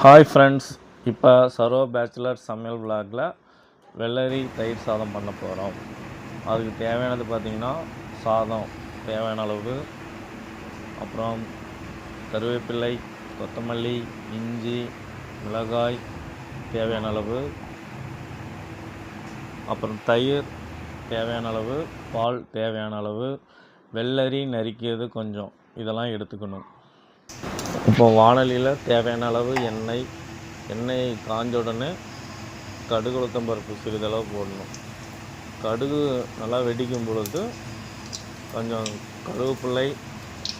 Hi friends இப்போ Saro bachelor சமையல் விளாகில் வெள்ளரி தயிர் சாதம் பண்ண போகிறோம் அதுக்கு தேவையானது பார்த்திங்கன்னா சாதம் தேவையான அளவு. அப்புறம் கருவேப்பிலை கொத்தமல்லி இஞ்சி மிளகாய் தேவையான அளவு. அப்புறம் தயிர் தேவையான அளவு பால் தேவையான அளவு. வெள்ளரி நறுக்கியது கொஞ்சம் இதெல்லாம் எடுத்துக்கணும். இப்போ வாணலியில் தேவையான அளவு எண்ணெய் எண்ணெய் காஞ்ச உடனே கடுகு உளுத்தம் பருப்பு சிறிதளவு போடணும். கடுகு நல்லா வெடிக்கும் பொழுது கொஞ்சம் கருவேப்பிள்ளை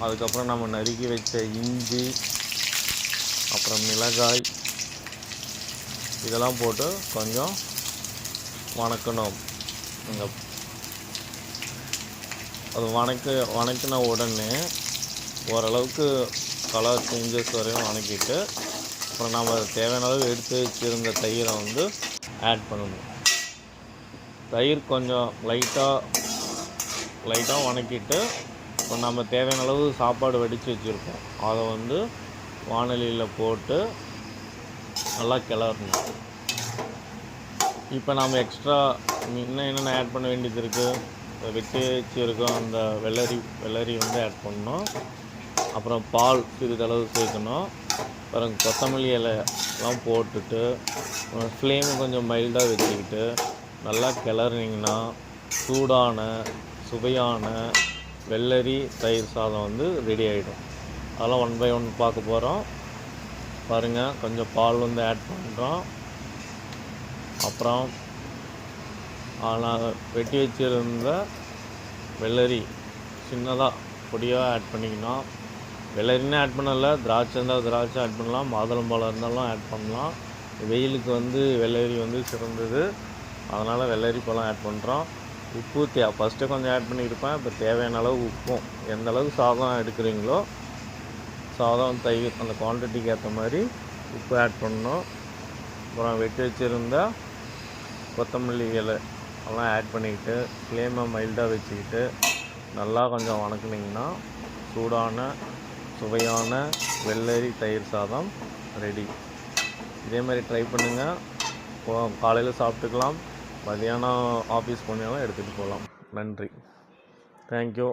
அதுக்கப்புறம் நம்ம நறுக்கி வச்ச இஞ்சி அப்புறம் மிளகாய் இதெல்லாம் போட்டு கொஞ்சம் வணக்கணும். இந்த அது வணக்க வணக்கின உடனே ஓரளவுக்கு கலர் சேஞ்சஸ் வரையும் வணக்கிட்டு அப்புறம் நம்ம தேவையான அளவு எடுத்து வச்சுருந்த தயிரை வந்து ஆட் பண்ணணும். தயிர் கொஞ்சம் லைட்டாக லைட்டாக வணக்கிட்டு இப்போ நம்ம தேவையான அளவு சாப்பாடு வடித்து வச்சுருக்கோம். அதை வந்து வானொலியில் போட்டு நல்லா கிளறணும். இப்போ நம்ம எக்ஸ்ட்ரா இன்னும் என்னென்ன ஆட் பண்ண வேண்டியது இருக்குது வெட்டி வச்சுருக்கோம் அந்த வெள்ளரி வெள்ளரி வந்து ஆட் பண்ணணும். அப்புறம் பால் சிறிதளவு சேர்க்கணும். அப்புறம் கொத்தமல்லி இலைலாம் போட்டுட்டு ஃப்ளேமு கொஞ்சம் மைல்டாக வச்சுக்கிட்டு நல்லா கிளறினீங்கன்னா சூடான சுவையான வெள்ளரி தயிர் சாதம் வந்து ரெடி ஆகிடும் அதெல்லாம் ஒன் பை ஒன் பார்க்க போகிறோம் பாருங்கள் கொஞ்சம் பால் வந்து ஆட் பண்ணுறோம் அப்புறம் நான் வெட்டி வச்சுருந்த வெள்ளரி சின்னதாக பொடியாக ஆட் பண்ணிக்கணும். வெள்ளரின்னு ஆட் பண்ணல. திராட்சை இருந்தால் திராட்சை ஆட் பண்ணலாம். மாதுளம்பழம் இருந்தாலும் ஆட் பண்ணலாம். வெயிலுக்கு வந்து வெள்ளரி வந்து சிறந்தது. அதனால் வெள்ளரி பழம் ஆட் பண்ணுறோம் உப்பு தே ஃபஸ்ட்டு கொஞ்சம் ஆட் பண்ணியிருப்பேன். இப்போ தேவையான அளவு உப்பும் எந்த அளவுக்கு சாதம் எடுக்கிறீங்களோ சாதம் தயிர் அந்த குவான்டிட்டிக்கு ஏற்ற மாதிரி உப்பு ஆட் பண்ணணும். அப்புறம் வெட்டி வச்சுருந்தா கொத்தமல்லி இலை எல்லாம் ஆட் பண்ணிக்கிட்டு ஃப்ளேமை மைல்டாக வச்சுக்கிட்டு நல்லா கொஞ்சம் வணக்குனிங்கன்னா சூடான சுவையான வெள்ளரி தயிர் சாதம் ரெடி இதே மாதிரி ட்ரை பண்ணுங்கள் காலையில் சாப்பிட்டுக்கலாம். மதியானம் ஆஃபீஸ் போனாலும் எடுத்துகிட்டு போகலாம். நன்றி. தேங்க்யூ